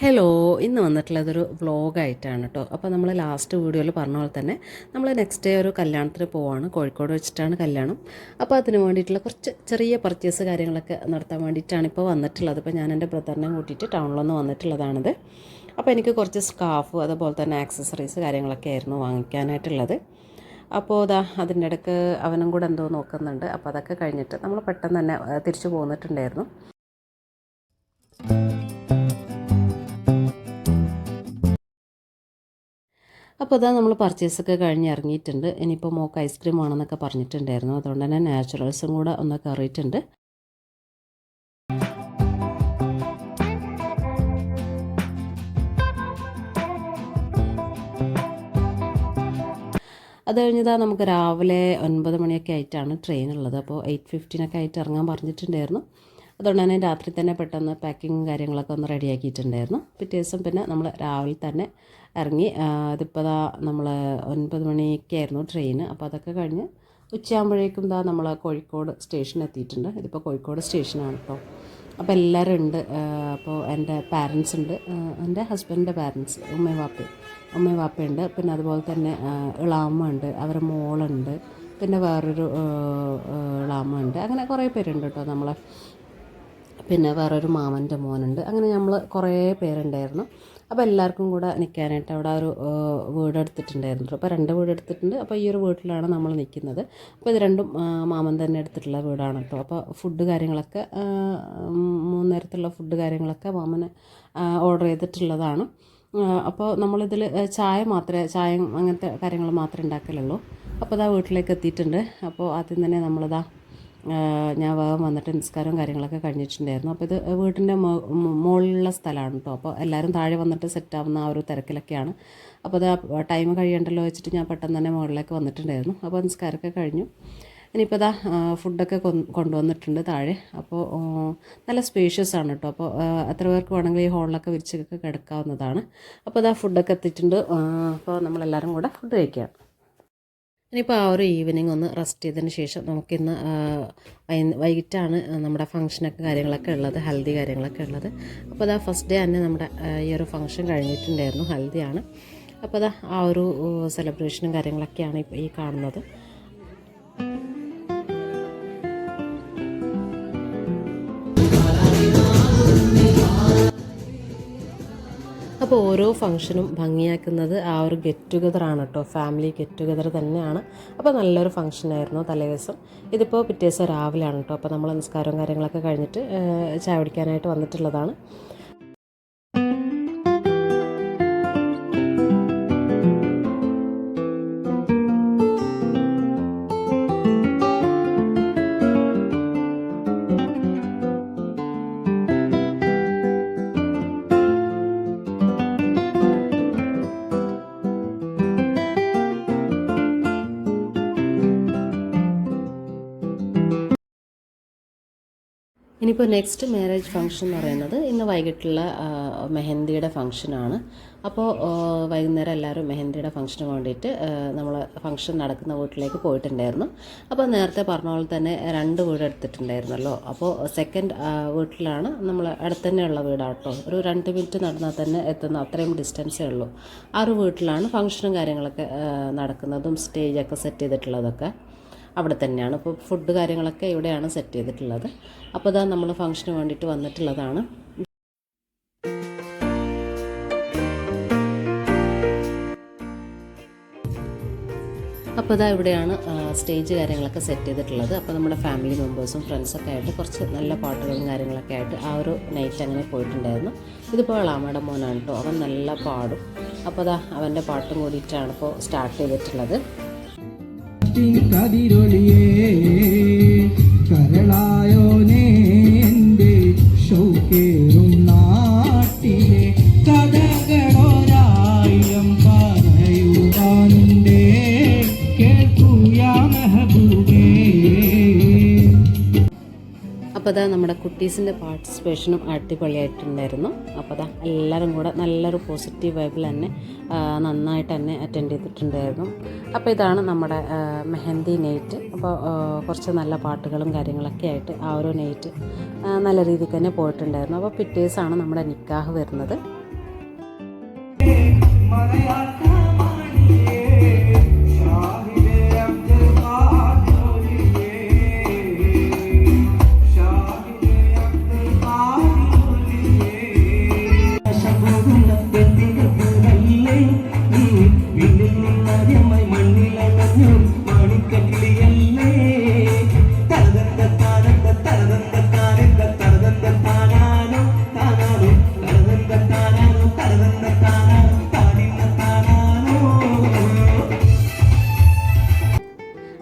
Hello ഇന്ന് വന്നിട്ടുള്ളതൊരു വ്ളോഗായിട്ടാണ് കേട്ടോ അപ്പോൾ നമ്മൾ ലാസ്റ്റ് വീഡിയോയിൽ പറഞ്ഞ പോലെ തന്നെ നമ്മൾ നെക്സ്റ്റ് ഡേ ഒരു കല്യാണത്തിന് പോവാണ്. കോഴിക്കോട് വെച്ചിട്ടാണ് കല്യാണം. അപ്പോൾ അതിന് വേണ്ടിയിട്ടുള്ള കുറച്ച് ചെറിയ പർച്ചേസ് കാര്യങ്ങളൊക്കെ നടത്താൻ വേണ്ടിയിട്ടാണ് ഇപ്പോൾ വന്നിട്ടുള്ളത്. ഇപ്പോൾ ഞാൻ എന്റെ ബ്രദറിനെ കൂട്ടിയിട്ട് ടൗണിലൊന്ന് വന്നിട്ടുള്ളതാണിത്. അപ്പോൾ എനിക്ക് കുറച്ച് സ്കാഫ് അതുപോലെ തന്നെ ആക്സസറീസ് കാര്യങ്ങളൊക്കെ ആയിരുന്നു വാങ്ങിക്കാനായിട്ടുള്ളത്. അപ്പോൾ ഇതാ അതിന്റെ ഇടയ്ക്ക് അവനും കൂടെ എന്തോ നോക്കുന്നുണ്ട്. അപ്പോൾ അതൊക്കെ കഴിഞ്ഞിട്ട് നമ്മൾ പെട്ടെന്ന് തന്നെ തിരിച്ചു പോന്നിട്ടുണ്ടായിരുന്നു. അപ്പോൾ ഇതാ നമ്മൾ പർച്ചേസൊക്കെ കഴിഞ്ഞ് ഇറങ്ങിയിട്ടുണ്ട്. ഇനിയിപ്പോൾ മോക്ക് ഐസ്ക്രീം വേണമെന്നൊക്കെ പറഞ്ഞിട്ടുണ്ടായിരുന്നു. അതുകൊണ്ട് തന്നെ നാച്ചുറൽസും കൂടെ ഒന്നൊക്കെ കയറിയിട്ടുണ്ട്. അത് കഴിഞ്ഞതാ നമുക്ക് രാവിലെ ഒൻപത് മണിയൊക്കെ ആയിട്ടാണ് ട്രെയിൻ ഉള്ളത്. അപ്പോൾ എയ്റ്റ് ഫിഫ്റ്റീനൊക്കെ ആയിട്ട് ഇറങ്ങാൻ പറഞ്ഞിട്ടുണ്ടായിരുന്നു. അതുകൊണ്ട് തന്നെ രാത്രി തന്നെ പെട്ടെന്ന് പാക്കിങ്ങും കാര്യങ്ങളൊക്കെ ഒന്ന് റെഡിയാക്കിയിട്ടുണ്ടായിരുന്നു പിറ്റേ ദിവസം പിന്നെ നമ്മൾ രാവിലെ തന്നെ ഇറങ്ങി അതിപ്പോൾ ദാ നമ്മൾ ഒൻപത് മണിക്കായിരുന്നു ട്രെയിൻ അപ്പോൾ അതൊക്കെ കഴിഞ്ഞ് ഉച്ചയാകുമ്പോഴേക്കും ദാ നമ്മൾ കോഴിക്കോട് സ്റ്റേഷൻ എത്തിയിട്ടുണ്ട്. ഇതിപ്പോൾ കോഴിക്കോട് സ്റ്റേഷനാണ് കേട്ടോ അപ്പോൾ എല്ലാവരും ഉണ്ട്. അപ്പോൾ എന്റെ പാരൻസ് ഉണ്ട്. എന്റെ ഹസ്ബൻഡിന്റെ പാരൻസ് ഉമ്മയും വാപ്പയും. ഉമ്മയും വാപ്പയുണ്ട് പിന്നെ അതുപോലെ തന്നെ ഇളാമ്മ ഉണ്ട്. അവരുടെ മോളുണ്ട്. പിന്നെ വേറൊരു ഇളാമ്മ ഉണ്ട്. അങ്ങനെ കുറേ പേരുണ്ട് കേട്ടോ നമ്മളെ. പിന്നെ വേറൊരു മാമന്റെ മോനുണ്ട്. അങ്ങനെ നമ്മൾ കുറേ പേരുണ്ടായിരുന്നു. അപ്പോൾ എല്ലാവർക്കും കൂടെ നിൽക്കാനായിട്ട് അവിടെ ഒരു വീട് എടുത്തിട്ടുണ്ടായിരുന്നു അപ്പോൾ രണ്ട് വീട് എടുത്തിട്ടുണ്ട് അപ്പോൾ ഈ ഒരു വീട്ടിലാണ് നമ്മൾ നിൽക്കുന്നത് അപ്പോൾ ഇത് രണ്ടും മാമൻ തന്നെ എടുത്തിട്ടുള്ള വീടാണ് കേട്ടോ. അപ്പോൾ ഫുഡ് കാര്യങ്ങളൊക്കെ മൂന്ന് നേരത്തുള്ള ഫുഡ് കാര്യങ്ങളൊക്കെ മാമന് ഓർഡർ ചെയ്തിട്ടുള്ളതാണ്. അപ്പോൾ നമ്മളിതിൽ ചായ മാത്രമേ ചായ അങ്ങനത്തെ കാര്യങ്ങൾ മാത്രമേ ഉണ്ടാക്കലുള്ളൂ. അപ്പോൾ ഇതാ വീട്ടിലേക്ക് എത്തിയിട്ടുണ്ട്. അപ്പോൾ ആദ്യം തന്നെ നമ്മളിതാ ഞാൻ വേഗം വന്നിട്ട് നിസ്കാരവും കാര്യങ്ങളൊക്കെ കഴിഞ്ഞിട്ടുണ്ടായിരുന്നു. അപ്പോൾ ഇത് വീട്ടിന്റെ മുകളിലുള്ള സ്ഥലമാണ് കേട്ടോ അപ്പോൾ എല്ലാവരും താഴെ വന്നിട്ട് സെറ്റാവുന്ന ആ ഒരു തിരക്കിലൊക്കെയാണ്. അപ്പോൾ അത് ടൈം കഴിയണ്ടല്ലോ വെച്ചിട്ട് ഞാൻ പെട്ടെന്ന് തന്നെ മുകളിലേക്ക് വന്നിട്ടുണ്ടായിരുന്നു. അപ്പോൾ നിസ്കാരമൊക്കെ കഴിഞ്ഞു. ഇനിയിപ്പോൾ ഇതാ ഫുഡൊക്കെ കൊണ്ടുവന്നിട്ടുണ്ട് താഴെ. അപ്പോൾ നല്ല സ്പേഷ്യസ് ആണ് കേട്ടോ അപ്പോൾ എത്ര പേർക്ക് വേണമെങ്കിൽ ഈ ഹോളിലൊക്കെ വിരിച്ചൊക്കെ കിടക്കാവുന്നതാണ്. അപ്പോൾ ഇതാ ഫുഡൊക്കെ എത്തിയിട്ടുണ്ട്. അപ്പോൾ നമ്മളെല്ലാവരും കൂടെ ഫുഡ് കഴിക്കാം. ഇനിയിപ്പോൾ ആ ഒരു ഈവനിങ് ഒന്ന് റെസ്റ്റ് ചെയ്തതിന് ശേഷം നമുക്കിന്ന് വൈകിട്ടാണ് നമ്മുടെ ഫംഗ്ഷനൊക്കെ കാര്യങ്ങളൊക്കെ ഉള്ളത് ഹൽദി കാര്യങ്ങളൊക്കെ ഉള്ളത്. അപ്പോൾ അതാ ഫസ്റ്റ് ഡേ തന്നെ നമ്മുടെ ഈ ഒരു ഫംഗ്ഷൻ കഴിഞ്ഞിട്ടുണ്ടായിരുന്നു ഹൽദിയാണ് അപ്പോൾ അതാ ആ ഒരു സെലിബ്രേഷനും കാര്യങ്ങളൊക്കെയാണ് ഇപ്പോൾ ഈ കാണുന്നത്. അപ്പോൾ ഓരോ ഫംഗ്ഷനും ഭംഗിയാക്കുന്നത് ആ ഒരു ഗെറ്റ് ടുഗദർ ആണ് കേട്ടോ. ഫാമിലി ഗെറ്റ് ടുഗദർ തന്നെയാണ്. അപ്പോൾ നല്ലൊരു ഫംഗ്ഷൻ ആയിരുന്നു തലേദിവസം. ഇതിപ്പോൾ പിറ്റേ ദിവസം രാവിലെയാണ് കേട്ടോ. അപ്പോൾ നമ്മൾ നിസ്കാരവും കാര്യങ്ങളൊക്കെ കഴിഞ്ഞിട്ട് ചായ കുടിക്കാനായിട്ട് വന്നിട്ടുള്ളതാണ്. ഇനിയിപ്പോൾ നെക്സ്റ്റ് മാരേജ് ഫംഗ്ഷൻ എന്ന് പറയുന്നത് ഇന്ന് വൈകിട്ടുള്ള മെഹന്തിയുടെ ഫംഗ്ഷനാണ് അപ്പോൾ വൈകുന്നേരം എല്ലാവരും മെഹന്തിയുടെ ഫംഗ്ഷന് വേണ്ടിയിട്ട് നമ്മൾ ഫംഗ്ഷൻ നടക്കുന്ന വീട്ടിലേക്ക് പോയിട്ടുണ്ടായിരുന്നു. അപ്പോൾ നേരത്തെ പറഞ്ഞ പോലെ തന്നെ രണ്ട് വീട് എടുത്തിട്ടുണ്ടായിരുന്നല്ലോ. അപ്പോൾ സെക്കൻഡ് വീട്ടിലാണ് നമ്മൾ അടുത്ത് തന്നെയുള്ള വീടാട്ടോ. ഒരു രണ്ട് മിനിറ്റ് നടന്നാൽ തന്നെ എത്തുന്ന അത്രയും ഡിസ്റ്റൻസേ ഉള്ളൂ. ആ ഒരു വീട്ടിലാണ് ഫംഗ്ഷനും കാര്യങ്ങളൊക്കെ നടക്കുന്നതും സ്റ്റേജൊക്കെ സെറ്റ് ചെയ്തിട്ടുള്ളതൊക്കെ. അവിടെ തന്നെയാണ്. ഇപ്പോൾ ഫുഡ് കാര്യങ്ങളൊക്കെ ഇവിടെയാണ് സെറ്റ് ചെയ്തിട്ടുള്ളത്. അപ്പോൾ ഇതാ നമ്മൾ ഫംഗ്ഷന് വേണ്ടിയിട്ട് വന്നിട്ടുള്ളതാണ്. അപ്പോൾ ഇതാ ഇവിടെയാണ് സ്റ്റേജ് കാര്യങ്ങളൊക്കെ സെറ്റ് ചെയ്തിട്ടുള്ളത്. അപ്പോൾ നമ്മുടെ ഫാമിലി മെമ്പേഴ്സും ഫ്രണ്ട്സൊക്കെ ആയിട്ട് കുറച്ച് നല്ല പാട്ടുകളും കാര്യങ്ങളൊക്കെ ആയിട്ട് ആ ഒരു നൈറ്റ് അങ്ങനെ പോയിട്ടുണ്ടായിരുന്നു. ഇതിപ്പോൾ അളാമയുടെ മോനാണ് കേട്ടോ. അവൻ നല്ല പാടും. അപ്പോൾ അതാ അവന്റെ പാട്ടും കൂടിയിട്ടാണ് ഇപ്പോൾ സ്റ്റാർട്ട് ചെയ്തിട്ടുള്ളത്. കതിരൊളിയേ കരളായോനേ അപ്പോൾ അതാ നമ്മുടെ കുട്ടീസിന്റെ പാർട്ടിസിപ്പേഷനും അടിപൊളിയായിട്ടുണ്ടായിരുന്നു. അപ്പോൾ അതാ എല്ലാവരും കൂടെ നല്ലൊരു പോസിറ്റീവ് വൈബിൽ തന്നെ നന്നായിട്ട് തന്നെ അറ്റൻഡ് ചെയ്തിട്ടുണ്ടായിരുന്നു. അപ്പോൾ ഇതാണ് നമ്മുടെ മെഹന്തി നെയ്റ്റ് അപ്പോൾ കുറച്ച് നല്ല പാട്ടുകളും കാര്യങ്ങളൊക്കെ ആയിട്ട് ആ ഒരു നെയ്റ്റ് നല്ല രീതിക്ക് തന്നെ പോയിട്ടുണ്ടായിരുന്നു. അപ്പോൾ പിറ്റേഴ്സാണ് നമ്മുടെ നിക്കാഹ് വരുന്നത്.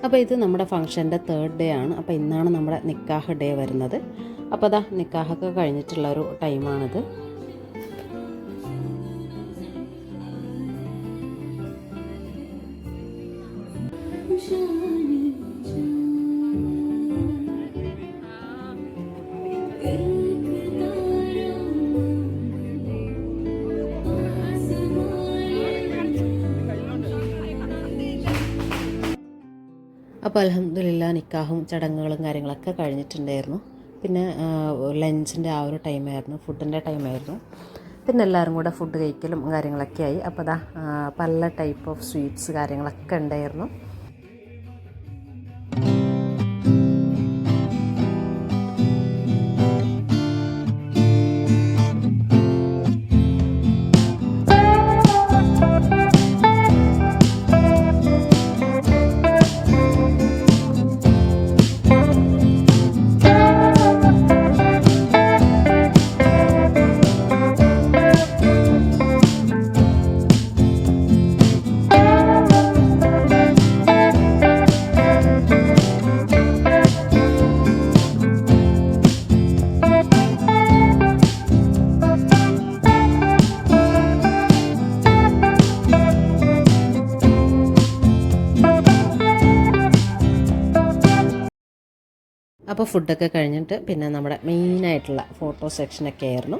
അപ്പോൾ ഇത് നമ്മുടെ ഫംഗ്ഷന്റെ തേർഡ് ഡേ ആണ്. അപ്പോൾ ഇന്നാണ് നമ്മുടെ നിക്കാഹ് ഡേ വരുന്നത്. അപ്പോൾ അതാ നിക്കാഹൊക്കെ കഴിഞ്ഞിട്ടുള്ള ഒരു ടൈമാണിത് അപ്പോൾ അലഹമില്ല നിക്കാഹും ചടങ്ങുകളും കാര്യങ്ങളൊക്കെ കഴിഞ്ഞിട്ടുണ്ടായിരുന്നു. പിന്നെ ലഞ്ചിന്റെ ആ ഒരു ടൈമായിരുന്നു ഫുഡിന്റെ ടൈമായിരുന്നു പിന്നെ എല്ലാവരും കൂടെ ഫുഡ് കഴിക്കലും കാര്യങ്ങളൊക്കെ ആയി. അപ്പോൾ അതാ പല ടൈപ്പ് ഓഫ് സ്വീറ്റ്സ് കാര്യങ്ങളൊക്കെ ഉണ്ടായിരുന്നു. അപ്പോൾ ഫുഡൊക്കെ കഴിഞ്ഞിട്ട് പിന്നെ നമ്മുടെ മെയിനായിട്ടുള്ള ഫോട്ടോ സെക്ഷനൊക്കെ ആയിരുന്നു.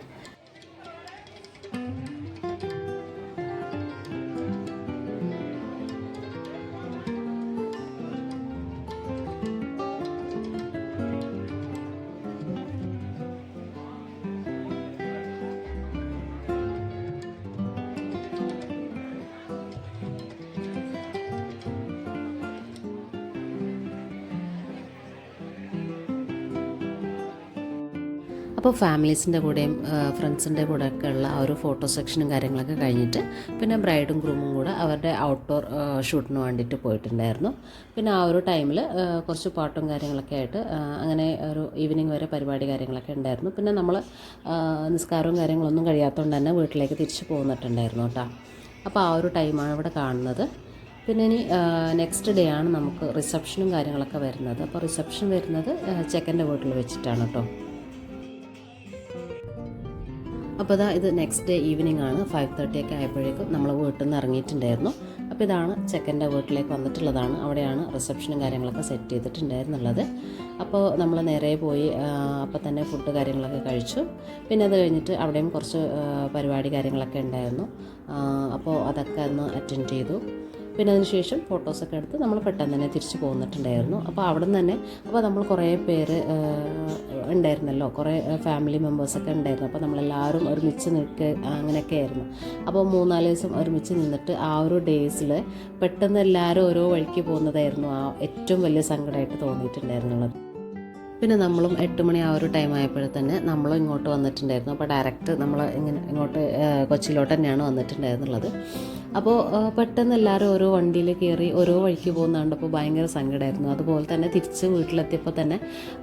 അപ്പോൾ ഫാമിലീസിന്റെ കൂടെയും ഫ്രണ്ട്സിന്റെ കൂടെ ഒക്കെ ഉള്ള ആ ഒരു ഫോട്ടോ സെക്ഷനും കാര്യങ്ങളൊക്കെ കഴിഞ്ഞിട്ട് പിന്നെ ബ്രൈഡും ഗ്രൂമും കൂടെ അവരുടെ ഔട്ട്ഡോർ ഷൂട്ടിന് വേണ്ടിയിട്ട് പോയിട്ടുണ്ടായിരുന്നു. പിന്നെ ആ ഒരു ടൈമിൽ കുറച്ച് പാട്ടും കാര്യങ്ങളൊക്കെ ആയിട്ട് അങ്ങനെ ഒരു ഈവനിങ് വരെ പരിപാടി കാര്യങ്ങളൊക്കെ ഉണ്ടായിരുന്നു. പിന്നെ നമ്മൾ നിസ്കാരവും കാര്യങ്ങളൊന്നും കഴിയാത്തതുകൊണ്ട് തന്നെ വീട്ടിലേക്ക് തിരിച്ചു പോന്നിട്ടുണ്ടായിരുന്നു കേട്ടോ. അപ്പോൾ ആ ഒരു ടൈമാണ് ഇവിടെ കാണുന്നത്. പിന്നെ ഇനി നെക്സ്റ്റ് ഡേ ആണ് നമുക്ക് റിസപ്ഷനും കാര്യങ്ങളൊക്കെ വരുന്നത്. അപ്പോൾ റിസപ്ഷൻ വരുന്നത് ചെക്കന്റെ വീട്ടിൽ വെച്ചിട്ടാണ് കേട്ടോ. അപ്പോൾ ഇതാ ഇത് നെക്സ്റ്റ് ഡേ ഈവനിങ് ആണ്. ഫൈവ് തേർട്ടി ഒക്കെ ആയപ്പോഴേക്കും നമ്മൾ വീട്ടിൽ നിന്ന് ഇറങ്ങിയിട്ടുണ്ടായിരുന്നു. അപ്പോൾ ഇതാണ് ചെക്കന്റെ വീട്ടിലേക്ക് വന്നിട്ടുള്ളതാണ്. അവിടെയാണ് റിസപ്ഷനും കാര്യങ്ങളൊക്കെ സെറ്റ് ചെയ്തിട്ടുണ്ടായിരുന്നുള്ളത്. അപ്പോൾ നമ്മൾ നേരെ പോയി അപ്പോൾ തന്നെ ഫുഡ് കാര്യങ്ങളൊക്കെ കഴിച്ചു. പിന്നെ അത് കഴിഞ്ഞിട്ട് അവിടെയും കുറച്ച് പരിപാടി കാര്യങ്ങളൊക്കെ ഉണ്ടായിരുന്നു. അപ്പോൾ അതൊക്കെ ഒന്ന് അറ്റൻഡ് ചെയ്തു. പിന്നെ അതിനുശേഷം ഫോട്ടോസൊക്കെ എടുത്ത് നമ്മൾ പെട്ടെന്ന് തന്നെ തിരിച്ചു പോന്നിട്ടുണ്ടായിരുന്നു. അപ്പോൾ അവിടെ നിന്ന് തന്നെ അപ്പോൾ നമ്മൾ കുറേ പേര് ഉണ്ടായിരുന്നല്ലോ. കുറേ ഫാമിലി മെമ്പേഴ്സൊക്കെ ഉണ്ടായിരുന്നു. അപ്പോൾ നമ്മളെല്ലാവരും ഒരുമിച്ച് നിൽക്കുക അങ്ങനെയൊക്കെ ആയിരുന്നു. അപ്പോൾ മൂന്നാൽ ദിവസം ഒരുമിച്ച് നിന്നിട്ട് ആ ഒരു ഡേയ്സിൽ പെട്ടെന്ന് എല്ലാവരും ഓരോ വഴിക്ക് പോകുന്നതായിരുന്നു ആ ഏറ്റവും വലിയ സങ്കടമായിട്ട് തോന്നിയിട്ടുണ്ടായിരുന്നുള്ളത്. പിന്നെ നമ്മളും എട്ട് മണി ആ ഒരു ടൈം ആയപ്പോഴേ തന്നെ നമ്മളും ഇങ്ങോട്ട് വന്നിട്ടുണ്ടായിരുന്നു. അപ്പോൾ ഡയറക്റ്റ് നമ്മൾ ഇങ്ങനെ ഇങ്ങോട്ട് കൊച്ചിയിലോട്ട് തന്നെയാണ് വന്നിട്ടുണ്ടായിരുന്നുള്ളത്. അപ്പോൾ പെട്ടെന്ന് എല്ലാവരും ഓരോ വണ്ടിയിൽ കയറി ഓരോ വഴിക്ക് പോകുന്നതുകൊണ്ട് അപ്പോൾ ഭയങ്കര സങ്കടമായിരുന്നു അതുപോലെ തന്നെ തിരിച്ച് വീട്ടിലെത്തിയപ്പോൾ തന്നെ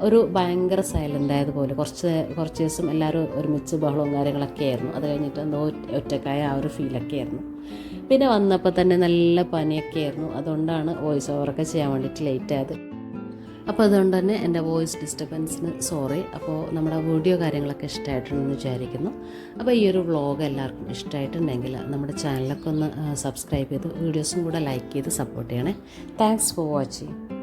ഒരു ഭയങ്കര സൈലന്റ് ആയതുപോലെ കുറച്ച് കുറച്ച് ദിവസം എല്ലാവരും ഒരുമിച്ച് ബഹളവും കാര്യങ്ങളൊക്കെ ആയിരുന്നു. അത് കഴിഞ്ഞിട്ട് എന്തോ ഒറ്റക്കായ ആ ഒരു ഫീലൊക്കെ ആയിരുന്നു. പിന്നെ വന്നപ്പോൾ തന്നെ നല്ല പനിയൊക്കെ ആയിരുന്നു. അതുകൊണ്ടാണ് വോയിസ് ഓവറൊക്കെ ചെയ്യാൻ വേണ്ടിയിട്ട് ലേറ്റ് ആയത്. അപ്പോൾ അതുകൊണ്ട് തന്നെ എന്റെ വോയിസ് ഡിസ്റ്റർബൻസിന് സോറി. അപ്പോൾ നമ്മുടെ വീഡിയോ കാര്യങ്ങളൊക്കെ ഇഷ്ടമായിട്ടുണ്ടെന്ന് വിചാരിക്കുന്നു. അപ്പോൾ ഈ ഒരു വ്ളോഗ് എല്ലാവർക്കും ഇഷ്ടമായിട്ടുണ്ടെങ്കിൽ നമ്മുടെ ചാനലൊക്കെ ഒന്ന് സബ്സ്ക്രൈബ് ചെയ്ത് വീഡിയോസും കൂടെ ലൈക്ക് ചെയ്ത് സപ്പോർട്ട് ചെയ്യണേ. Thanks for watching